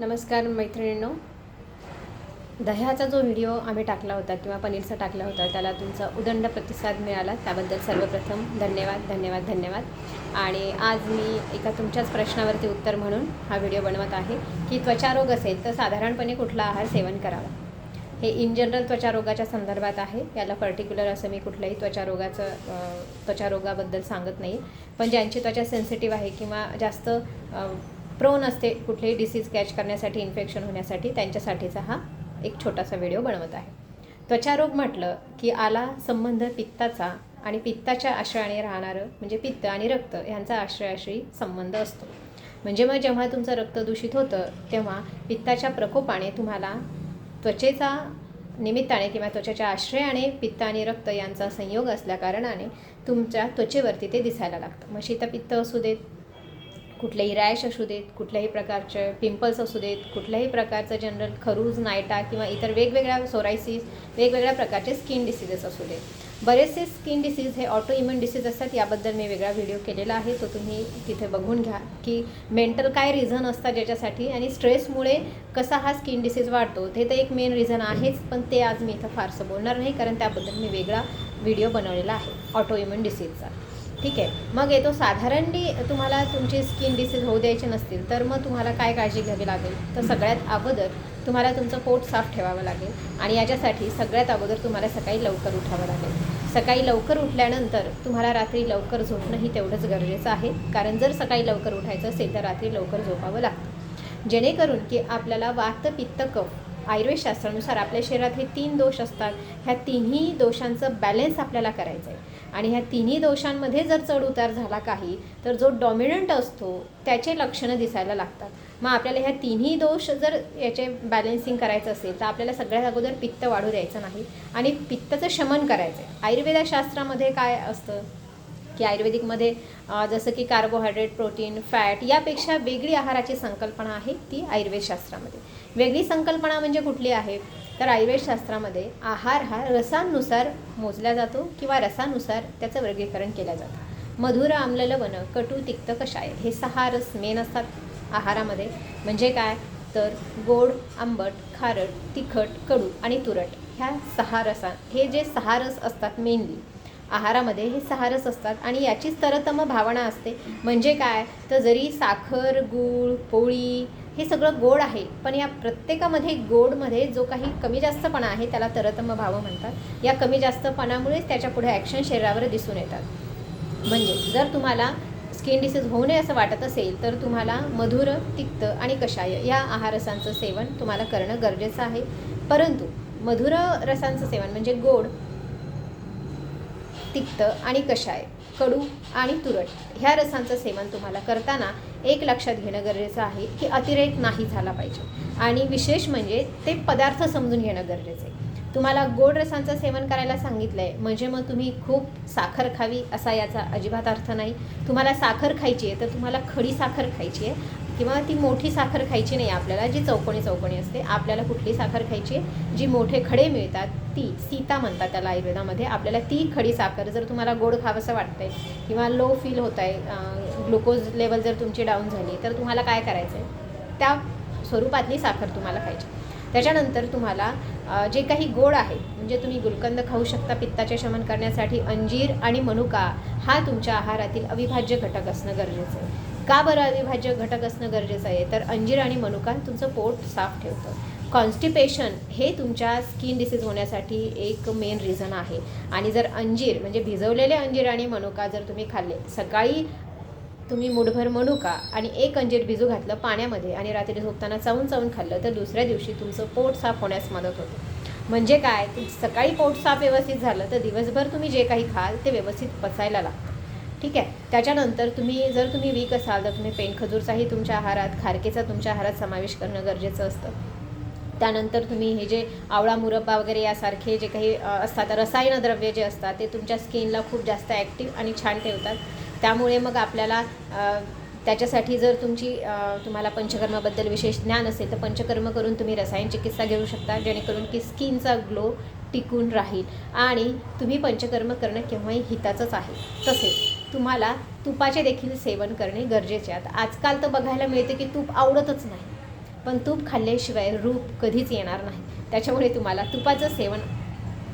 नमस्कार मैत्रिणींनो. दह्याचा जो व्हिडिओ आम्ही टाकला होता किंवा पनीरचा टाकला होता त्याला तुमचा उदंड प्रतिसाद मिळाला. त्याबद्दल सर्वप्रथम धन्यवाद धन्यवाद धन्यवाद. आणि आज मी एका तुमच्याच प्रश्नावरती उत्तर म्हणून हा व्हिडिओ बनवत आहे की त्वचारोग असेल तर साधारणपणे कुठला आहार सेवन करावा. हे इन जनरल त्वचारोगाच्या संदर्भात आहे. याला पर्टिक्युलर असं मी कुठल्याही त्वचारोगाचं त्वचारोगाबद्दल सांगत नाही. पण ज्यांची त्वचा सेन्सिटिव्ह आहे किंवा जास्त प्रोन असते कुठलेही डिसीज कॅच करण्यासाठी इन्फेक्शन होण्यासाठी त्यांच्यासाठीचा हा एक छोटासा व्हिडिओ बनवत आहे. त्वचारोग म्हटलं की आला संबंध पित्ताचा आणि पित्ताच्या आश्रयाने राहणारं म्हणजे पित्त आणि रक्त यांचा आश्रयाशी संबंध असतो. म्हणजे मग जेव्हा तुमचं रक्त दूषित होतं तेव्हा पित्ताच्या प्रकोपाने तुम्हाला त्वचेचा निमित्ताने किंवा त्वचेच्या आश्रयाने पित्त आणि रक्त यांचा संयोग असल्याकारणाने तुमच्या त्वचेवरती ते दिसायला लागतं. मग शीतपित्त असू देत कुठलेही रॅश असू देत कुठल्याही प्रकारचे पिंपल्स असू देत कुठल्याही प्रकारचं जनरल खरूज नायटा किंवा इतर वेगवेगळ्या सोरायसिस वेगवेगळ्या प्रकारचे स्किन डिसीजेस असू देत. बरेचसे स्किन डिसीज हे ऑटो इम्युन डिसीज असतात याबद्दल मी वेगळा व्हिडिओ केलेला आहे तो तुम्ही तिथे बघून घ्या की मेंटल काय रिझन असतात ज्याच्यासाठी आणि स्ट्रेसमुळे कसा हा स्किन डिसीज वाढतो ते तर एक मेन रिझन आहेच पण ते आज मी इथं फारसं बोलणार नाही कारण त्याबद्दल मी वेगळा व्हिडिओ बनवलेला आहे ऑटो इम्युन डिसीजचा. ठीक आहे. मग येतो साधारणली तुम्हाला तुमची स्किन डिसीज होऊ द्यायची नसतील तर मग तुम्हाला काय काळजी घ्यावी लागेल? तर सगळ्यात अगोदर तुम्हाला तुमचं पोट साफ ठेवावं लागेल आणि याच्यासाठी सगळ्यात अगोदर तुम्हाला सकाळी लवकर उठावं लागेल. सकाळी लवकर उठल्यानंतर तुम्हाला रात्री लवकर झोपणंही तेवढंच गरजेचं आहे. कारण जर सकाळी लवकर उठायचं असेल तर रात्री लवकर झोपावं लागतं. जेणेकरून की आपल्याला वात पित्त कफ आयुर्वेदशास्त्रानुसार आपल्या शरीरात हे तीन दोष असतात. ह्या तिन्ही दोषांचं बॅलेन्स आपल्याला करायचं आहे. आणि ह्या तिन्ही दोषांमध्ये जर चढउतार झाला काही तर जो डॉमिनंट असतो त्याचे लक्षणं दिसायला लागतात. मग आपल्याला ह्या तिन्ही दोष जर याचे बॅलेन्सिंग करायचं असेल तर आपल्याला सगळ्यात अगोदर पित्त वाढू द्यायचं नाही आणि पित्ताचं शमन करायचं आहे. आयुर्वेदशास्त्रामध्ये काय असतं? की आयुर्वेदिकमध्ये जसं की कार्बोहायड्रेट प्रोटीन फॅट यापेक्षा वेगळी आहाराची संकल्पना आहे ती आयुर्वेदशास्त्रामध्ये. वेगळी संकल्पना म्हणजे कुठली आहे? तर आयुर्वेदशास्त्रामध्ये आहार हा रसांनुसार मोजला जातो किंवा रसानुसार त्याचं वर्गीकरण केलं जातं. मधुर आम्ल लवण कटू तिक्त कषाय हे सहा रस मेन असतात आहारामध्ये. म्हणजे काय? तर गोड आंबट खारट तिखट कडू आणि तुरट ह्या सहा रसा हे जे सहा रस असतात मेनली आहारामध्ये हे सहा रस असतात आणि याचीच तरतम भावना असते. म्हणजे काय? तर जरी साखर गूळ पोळी हे सगळं गोड आहे. पण या प्रत्येकामध्ये गोडमध्ये जो काही कमी जास्तपणा आहे त्याला तरतम भाव म्हणतात. या कमी जास्तपणामुळेच त्याच्या पुढे ॲक्शन शरीरावर दिसून येतात. म्हणजे जर तुम्हाला स्किन डिसीज होऊ नये असं वाटत असेल तर तुम्हाला मधुर तिक्त आणि कषाय या आहारसांचं सेवन तुम्हाला करणं गरजेचं आहे. परंतु मधुर रसांचं सेवन म्हणजे गोड तिक्त आणि कषाय कडू आणि तुरट ह्या रसांचं सेवन तुम्हाला करताना एक लक्षात घेणं गरजेचं आहे की अतिरेक नाही झाला पाहिजे. आणि विशेष म्हणजे ते पदार्थ समजून घेणं गरजेचं आहे. तुम्हाला गोड रसांचं सेवन करायला सांगितलं आहे म्हणजे मग तुम्ही खूप साखर खावी असा याचा अजिबात अर्थ नाही. तुम्हाला साखर खायची आहे तर तुम्हाला खडी साखर खायची आहे किंवा ती मोठी साखर खायची नाही आपल्याला जी चौकोनी चौकोनी असते. आपल्याला कुठली साखर खायची आहे? जी मोठे खडे मिळतात ती सीता म्हणतात त्याला आयुर्वेदामध्ये. आपल्याला ती खडी साखर जर तुम्हाला गोड खावंसं वाटतंय किंवा लो फील होत आहे ग्लुकोज लेवल जर तुमची डाऊन झाली तर तुम्हाला काय करायचं आहे त्या स्वरूपातली साखर तुम्हाला खायची. त्याच्यानंतर तुम्हाला जे काही गोड आहे म्हणजे तुम्ही गुलकंद खाऊ शकता पित्ताचे शमन करण्यासाठी अंजीर आणि मनुका हा तुमच्या आहारातील अविभाज्य घटक असणं गरजेचं आहे. का बरं अविभाज्य घटक असणं गरजेचं आहे? तर अंजीर आणि मनुका तुमचं पोट साफ ठेवतं. कॉन्स्टिपेशन हे तुमच्या स्किन डिसीज होण्यासाठी एक मेन रिझन आहे. आणि जर अंजीर म्हणजे भिजवलेले अंजीर आणि मनुका जर तुम्ही खाल्ले सकाळी तुम्ही मुठभर मनुका आणि एक अंजीर भिजू घातलं पाण्यामध्ये आणि रात्री झोपताना चावून चावून खाल्लं तर दुसऱ्या दिवशी तुमचं पोट साफ होण्यास मदत होते. म्हणजे काय? सकाळी पोट साफ व्यवस्थित झालं तर दिवसभर तुम्ही जे काही खाल ते व्यवस्थित पचायला लागतं. ठीक आहे? त्याच्यानंतर तुम्ही जर तुम्ही वीक असाल तर तुम्ही पेनखजूरचाही तुमच्या आहारात खारकेचा तुमच्या आहारात समावेश करणं गरजेचं असतं. त्यानंतर तुम्ही हे जे आवळा मुरब्बा वगैरे यासारखे जे काही असतात रसायन द्रव्य जे असतात ते तुमच्या स्किनला खूप जास्त ॲक्टिव्ह आणि छान ठेवतात. त्यामुळे मग आपल्याला त्याच्यासाठी जर तुमची तुम्हाला पंचकर्माबद्दल विशेष ज्ञान असेल तर पंचकर्म करून तुम्ही रसायन चिकित्सा घेऊ शकता जेणेकरून की स्किनचा ग्लो टिकून राहील. आणि तुम्ही पंचकर्म करणं केव्हाही हिताचंच आहे. तसेच तुम्हाला तुपाचे देखील सेवन करणे गरजेचे आहे. आता आजकाल तर बघायला मिळते की तूप आवडतच नाही. पण तूप खाल्ल्याशिवाय रूप कधीच येणार नाही. त्याच्यामुळे तुम्हाला तुपाचं सेवन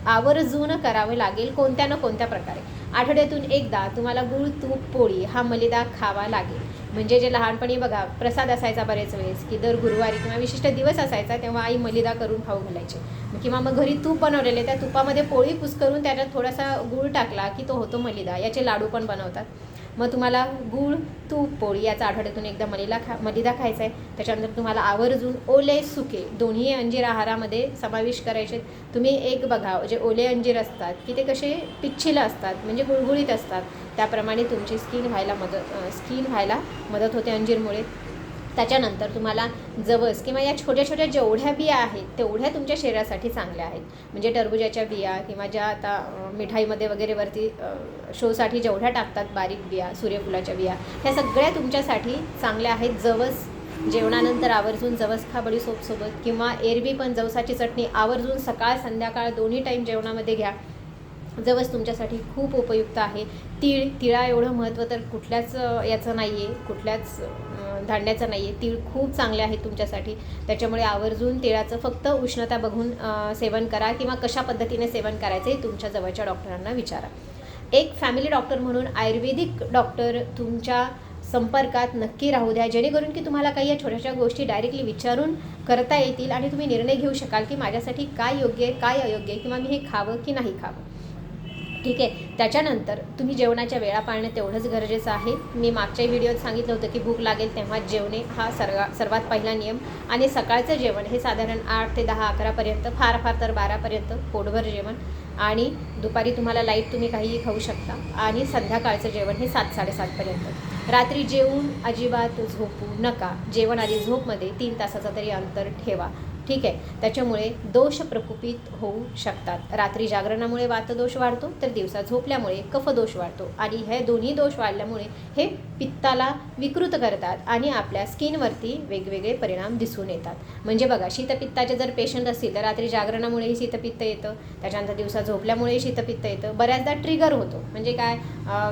आवर्जून करावे लागेल कोणत्या ना कोणत्या प्रकारे. आठवड्यातून एकदा तुम्हाला गुळ तूप पोळी हा मलिदा खावा लागेल. म्हणजे जे लहानपणी बघा प्रसाद असायचा बरेच वेळेस की दर गुरुवारी किंवा विशिष्ट दिवस असायचा तेव्हा आई मलिदा करून खाऊ घालायची. किंवा मग घरी तूप बनवलेले त्या तुपामध्ये पोळी कुस्करून त्याच्यात थोडासा गूळ टाकला की तो होतो मलिदा. याचे लाडू पण बनवतात. मग तुम्हाला गूळ तूप पोळी याचा आठवड्यातून एकदा मलिदा खा मलिदा खायचा आहे. त्याच्यानंतर तुम्हाला आवर्जून ओले सुके दोन्ही अंजीर आहारामध्ये समावेश करायचे तुम्ही एक बघा जे ओले अंजीर असतात की ते कसे पिच्छिलं असतात म्हणजे गुळगुळीत असतात त्याप्रमाणे तुमची स्किन व्हायला मदत स्किन व्हायला मदत होते अंजीरमुळे. त्याच्यानंतर तुम्हाला जवस किंवा या छोट्या छोट्या जेवढ्या बिया आहेत तेवढ्या तुमच्या शरीरासाठी चांगल्या आहेत. म्हणजे टरबुजाच्या बिया किंवा ज्या आता मिठाईमध्ये वगैरे वरती शोसाठी जेवढ्या टाकतात बारीक बिया सूर्यफुलाच्या बिया ह्या सगळ्या तुमच्यासाठी चांगल्या आहेत. जवस जेवणानंतर आवर्जून जवस खा बडी सोपसोबत किंवा एरबी पण जवसाची चटणी आवर्जून सकाळ संध्याकाळ दोन्ही टाईम जेवणामध्ये घ्या. जवस तुमच्यासाठी खूप उपयुक्त आहे. तीळ तिळा एवढं महत्त्व तर कुठल्याच याचं नाही आहे कुठल्याच अ, नाही आहे तीळ खूप चांगले आहेत तुमच्यासाठी. त्याच्यामुळे आवर्जून तिळाचं फक्त उष्णता बघून सेवन करा किंवा कशा पद्धतीने सेवन करायचं हे तुमच्या जवळच्या डॉक्टरांना विचारा. एक फॅमिली डॉक्टर म्हणून आयुर्वेदिक डॉक्टर तुमच्या संपर्कात नक्की राहू द्या. जेणेकरून की तुम्हाला काही या छोट्याशा गोष्टी डायरेक्टली विचारून करता येतील आणि तुम्ही निर्णय घेऊ शकाल की माझ्यासाठी काय योग्य आहे काय अयोग्य आहे किंवा मी हे खावं की नाही खावं. ठीक आहे. त्याच्यानंतर तुम्ही जेवणाच्या वेळा पाळणं तेवढंच गरजेचं आहे. मी मागच्याही व्हिडिओत सांगितलं होतं की भूक लागेल तेव्हा जेवणे हा सर्वा सर्वात पहिला नियम. आणि सकाळचं जेवण हे साधारण आठ ते दहा अकरापर्यंत फार फार तर बारापर्यंत पोटभर जेवण. आणि दुपारी तुम्हाला लाइट तुम्ही काहीही खाऊ शकता. आणि संध्याकाळचं जेवण हे सात साडेसातपर्यंत रात्री जेवून अजिबात झोपू नका. जेवण आधी झोपमध्ये तीन तासाचं तरी अंतर ठेवा. ठीक आहे. त्याच्यामुळे दोष प्रकुपित होऊ शकतात. रात्री जागरणामुळे वातदोष वाढतो तर दिवसा झोपल्यामुळे कफदोष वाढतो. आणि हे दोन्ही दोष वाढल्यामुळे हे पित्ताला विकृत करतात आणि आपल्या स्किनवरती वेगवेगळे परिणाम दिसून येतात. म्हणजे बघा शीतपित्ताचे जर पेशंट असतील तर रात्री जागरणामुळेही शीतपित्त येतं. त्याच्यानंतर दिवसा झोपल्यामुळेही शीतपित्त येतं. बऱ्याचदा ट्रिगर होतो. म्हणजे काय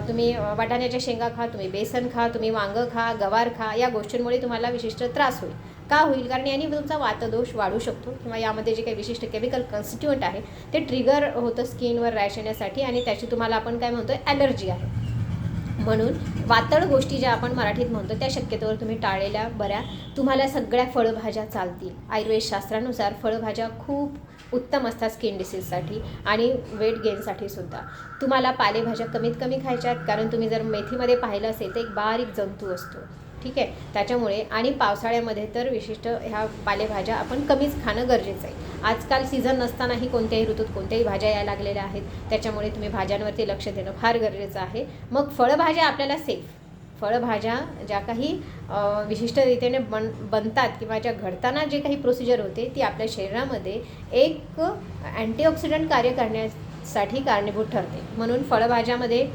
तुम्ही वाटाण्याच्या शेंगा खा तुम्ही बेसन खा तुम्ही वांगं खा गवार खा या गोष्टींमुळे तुम्हाला विशिष्ट त्रास होईल. का होईल कारण याने तुमचा वातदोष वाढू शकतो किंवा यामध्ये जे काही विशिष्ट केमिकल कन्स्टिट्यूएंट आहे ते ट्रिगर होतं स्किनवर रॅश येण्यासाठी आणि त्याची तुम्हाला आपण काय म्हणतो ॲलर्जी आहे. म्हणून वातळ गोष्टी ज्या आपण मराठीत म्हणतो त्या शक्यतोवर तुम्ही टाळलेल्या बऱ्या. तुम्हाला सगळ्या फळभाज्या चालतील. आयुर्वेद शास्त्रानुसार फळभाज्या खूप उत्तम असतात स्किन डिसीजसाठी आणि वेट गेनसाठी सुद्धा. तुम्हाला पालेभाज्या कमीत कमी खायच्या आहेत कारण तुम्ही जर मेथीमध्ये पाहिलं असेल तर एक बारीक जंतू असतो. ठीक आहे? त्याच्यामुळे आणि पावसाळ्यामध्ये तर विशिष्ट ह्या पालेभाज्या आपण कमीच खाणं गरजेचं आहे. आजकाल सीझन नसतानाही कोणत्याही ऋतूत कोणत्याही भाज्या यायला लागलेल्या आहेत. त्याच्यामुळे तुम्ही भाज्यांवरती लक्ष देणं फार गरजेचं आहे. मग फळभाज्या आपल्याला सेफ फळभाज्या ज्या काही विशिष्ट रीतीने बन बनतात किंवा ज्या घडताना जे काही प्रोसिजर होते ती आपल्या शरीरामध्ये एक अँटीऑक्सिडंट कार्य करण्यासाठी कारणीभूत ठरते. म्हणून फळभाज्यामध्ये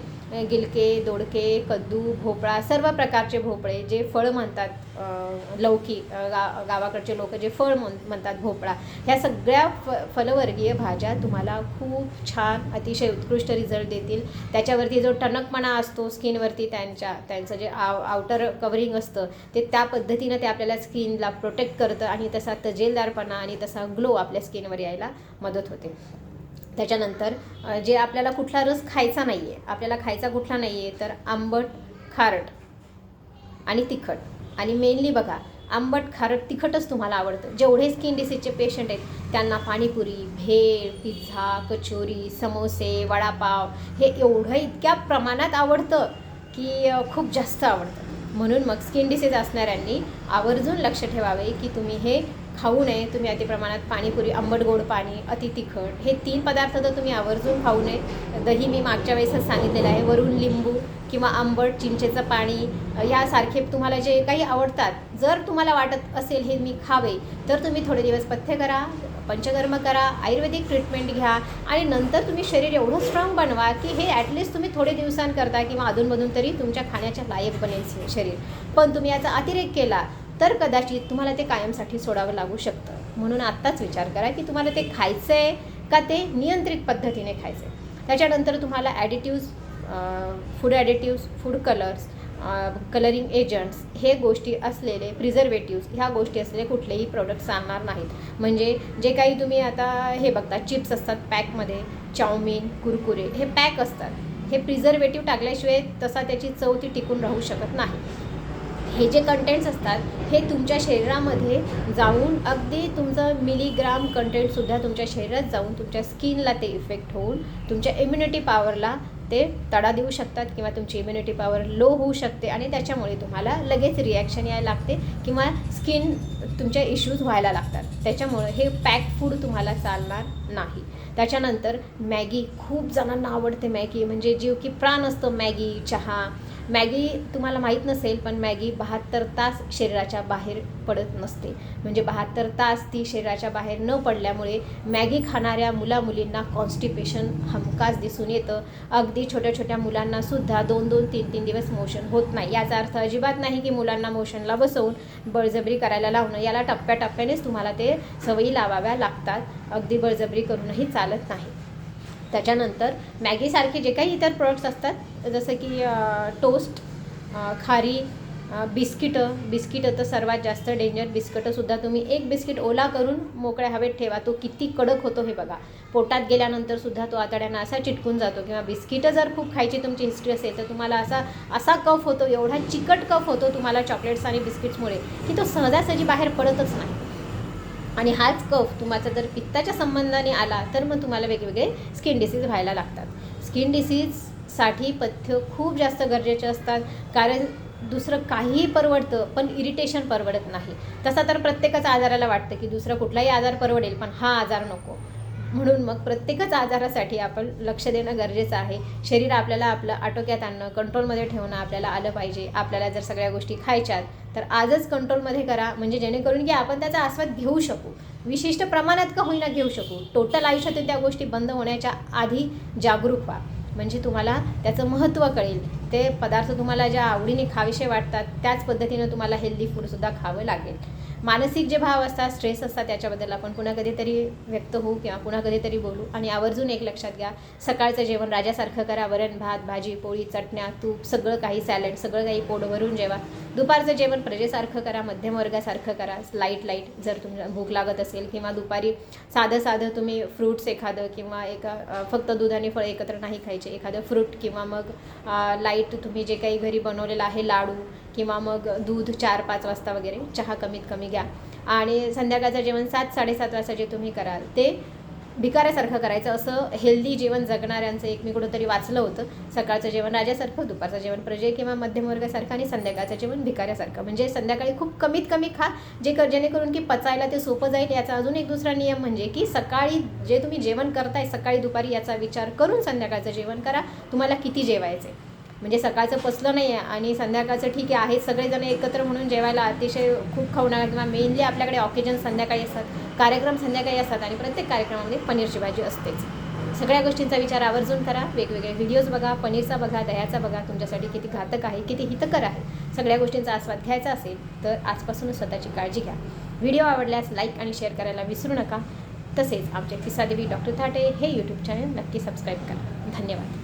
गिलके दोडके कद्दू भोपळा सर्व प्रकारचे भोपळे जे फळ म्हणतात लौकी गा गावाकडचे लोक जे फळ म्हण म्हणतात भोपळा ह्या सगळ्या फ फलवर्गीय भाज्या तुम्हाला खूप छान अतिशय उत्कृष्ट रिझल्ट देतील. त्याच्यावरती जो टणकपणा असतो स्किनवरती त्यांच्या त्यांचं जे आव आउटर कवरिंग असतं ते त्या पद्धतीनं ते आपल्याला स्किनला प्रोटेक्ट करतं आणि तसा तजेलदारपणा आणि तसा ग्लो आपल्या स्किनवर यायला मदत होते. त्याच्यानंतर जे आपल्याला कुठला रस खायचा नाही आहे आपल्याला खायचा कुठला नाही आहे तर आंबट खारट आणि तिखट. आणि मेनली बघा आंबट खारट तिखटच तुम्हाला आवडतं. जेवढे स्किन डिसीजचे पेशंट आहेत त्यांना पाणीपुरी भेळ पिझ्झा कचोरी समोसे वडापाव हे एवढं इतक्या प्रमाणात आवडतं की खूप जास्त आवडतं. म्हणून मग स्किन डिसीज असणाऱ्यांनी आवर्जून लक्ष ठेवावे की तुम्ही हे खाऊ नये तुम्ही अति प्रमाणात पाणीपुरी आंबट गोड पाणी अति तिखट हे तीन पदार्थ तर तुम्ही आवर्जून खाऊ नये. दही मी मागच्या वेळेसच सांगितलेलं आहे वरून लिंबू किंवा आंबट चिंचेचं पाणी यासारखे तुम्हाला जे काही आवडतात जर तुम्हाला वाटत असेल हे मी खावे तर तुम्ही थोडे दिवस पथ्य करा पंचकर्म करा आयुर्वेदिक ट्रीटमेंट घ्या आणि नंतर तुम्ही शरीर एवढं स्ट्रॉंग बनवा की हे ॲटलिस्ट तुम्ही थोडे दिवसांकरता किंवा अधूनमधून तरी तुमच्या खाण्याच्या लायक बनेल शरीर. पण तुम्ही याचा अतिरेक केला तर कदाचित तुम्हाला ते कायमसाठी सोडावं लागू शकतं. म्हणून आत्ताच विचार करा की तुम्हाला ते खायचं आहे का ते नियंत्रित पद्धतीने खायचं आहे त्याच्यानंतर तुम्हाला additives food additives food colours colouring agents हे गोष्टी असलेले प्रिझर्वेटिव्स ह्या गोष्टी असलेले कुठलेही प्रोडक्ट्स आणणार नाहीत. म्हणजे जे काही तुम्ही आता हे बघता चिप्स असतात पॅकमध्ये चाऊमिन कुरकुरे हे पॅक असतात. हे प्रिझर्वेटिव्ह टाकल्याशिवाय तसा त्याची चव ती टिकून राहू शकत नाही. हे जे कंटेंट्स असतात हे तुमच्या शरीरामध्ये जाऊन अगदी तुमचं मिलीग्राम कंटेंटसुद्धा तुमच्या शरीरात जाऊन तुमच्या स्किनला ते इफेक्ट होऊन तुमच्या इम्युनिटी पॉवरला ते तडा देऊ शकतात किंवा तुमची इम्युनिटी पॉवर लो होऊ शकते आणि त्याच्यामुळे तुम्हाला लगेच रिॲक्शन यायला लागते किंवा स्किन तुमच्या इश्यूज व्हायला लागतात. त्याच्यामुळं हे पॅक फूड तुम्हाला चालणार नाही. त्याच्यानंतर मॅगी खूप जणांना आवडते मॅगी. म्हणजे जीव की प्राण असतं मॅगी चहा. मॅगी तुम्हाला माहीत नसेल पण मॅगी बहात्तर तास शरीराच्या बाहेर पडत नसते. म्हणजे बहात्तर तास ती शरीराच्या बाहेर न पडल्यामुळे मॅगी खाणाऱ्या मुलामुलींना कॉन्स्टिपेशन हमखास दिसून येतं. अगदी छोट्या छोट्या मुलांना सुद्धा दोन दोन तीन तीन दिवस मोशन होत नाही. याचा अर्थ अजिबात नाही की मुलांना मोशनला बसवून बळजबरी करायला लावणं. याला टप्प्याटप्प्यानेच तुम्हाला ते सवयी लावाव्या लागतात. अगदी बळजबरी करूनही चालत नाही. त्याच्यानंतर मॅगीसारखे जे काही इतर प्रोडक्ट्स असतात जसं की टोस्ट खारी बिस्किटं बिस्किटं तर सर्वात जास्त डेंजर बिस्किटंसुद्धा तुम्ही एक बिस्किट ओला करून मोकळ्या हवेत ठेवा. तो किती कडक होतो हे बघा. पोटात गेल्यानंतर सुद्धा तो आतड्यांना असा चिटकून जातो किंवा बिस्किटं जर खूप खायची तुमची हिस्ट्री असेल तर तुम्हाला असा असा कफ होतो एवढा चिकट कफ होतो तुम्हाला चॉकलेट्स आणि बिस्किट्समुळे की तो सहजासहजी बाहेर पडतच नाही. आणि हाच कफ तुम्हाला जर पित्ताच्या संबंधाने आला तर मग तुम्हाला वेगवेगळे स्किन डिसीज व्हायला लागतात. स्किन डिसीजसाठी पथ्य खूप जास्त गरजेचे असतात कारण दुसरं काहीही परवडतं पण इरिटेशन परवडत नाही. तसा तर प्रत्येकाचा आजाराला वाटतं की दुसरा कुठलाही आजार परवडेल पण हा आजार नको. म्हणून मग प्रत्येकच आजारासाठी आपण लक्ष देणं गरजेचं आहे. शरीर आपल्याला आपलं आटोक्यात आणणं कंट्रोलमध्ये ठेवणं आपल्याला आलं पाहिजे. आपल्याला जर सगळ्या गोष्टी खायच्यात तर आजच कंट्रोलमध्ये करा. म्हणजे जेणेकरून की आपण त्याचा आस्वाद घेऊ शकू. विशिष्ट प्रमाणात का होईना घेऊ शकू. टोटल आयुष्यातून त्या गोष्टी बंद होण्याच्या आधी जागरूक व्हा. म्हणजे तुम्हाला त्याचं महत्त्व कळेल. ते पदार्थ तुम्हाला ज्या आवडीने खावेसे वाटतात त्याच पद्धतीनं तुम्हाला हेल्दी फूडसुद्धा खावं लागेल. मानसिक जे भाव असतात स्ट्रेस असतात त्याच्याबद्दल आपण पुन्हा कधीतरी व्यक्त होऊ किंवा पुन्हा कधीतरी बोलू. आणि आवर्जून एक लक्षात घ्या सकाळचं जेवण राजासारखं करा. वरण भात भाजी पोळी चटण्या तूप सगळं काही सॅलड सगळं काही पोट भरून जेवा. दुपारचं जेवण प्रजेसारखं करा मध्यम वर्गासारखं करा. लाइट लाइट जर तुम्हाला भूक लागत असेल किंवा दुपारी साधं साधं तुम्ही फ्रूट्स एखादं किंवा एका फक्त दूध आणि फळ एकत्र नाही खायचे. एखादं फ्रूट किंवा मग लाइट तुम्ही जे काही घरी बनवलेलं आहे लाडू किंवा मग दूध चार पाच वाजता वगैरे चहा कमीत कमी घ्या. आणि संध्याकाळचं जेवण सात साडेसात वाजता जे तुम्ही कराल ते भिकाऱ्यासारखं करायचं. असं हेल्दी जेवण जगणाऱ्यांचं एक मी कुठंतरी वाचलं होतं. सकाळचं जेवण राजासारखं दुपारचं जेवण प्रजे किंवा मध्यमवर्गासारखं आणि संध्याकाळचं जेवण भिकाऱ्यासारखं. म्हणजे संध्याकाळी खूप कमीत कमी खा जे कर जेणेकरून की पचायला ते सोपं जाईल. याचा अजून एक दुसरा नियम म्हणजे की सकाळी जे तुम्ही जेवण करताय सकाळी दुपारी याचा विचार करून संध्याकाळचं जेवण करा. तुम्हाला किती जेवायचं आहे म्हणजे सकाळचं पसलं नाही आहे आणि संध्याकाळचं ठीक आहे. आहेत सगळेजण एकत्र म्हणून जेवायला अतिशय खूप खाऊ किंवा मेनली आपल्याकडे ऑकेजन संध्याकाळी असतात. कार्यक्रम संध्याकाळी असतात आणि प्रत्येक कार्यक्रमामध्ये पनीरची भाजी असतेच. सगळ्या गोष्टींचा विचार आवर्जून करा. वेगवेगळे व्हिडिओज बघा पनीरचा बघा दह्याचा बघा तुमच्यासाठी किती घातक आहे किती हितकर आहे. सगळ्या गोष्टींचा आस्वाद घ्यायचा असेल तर आजपासूनच स्वतःची काळजी घ्या. व्हिडिओ आवडल्यास लाईक आणि शेअर करायला विसरू नका. तसेच आमचे किस्सादेवी डॉक्टर थाटे हे यूट्यूब चॅनल नक्की सबस्क्राईब करा. धन्यवाद.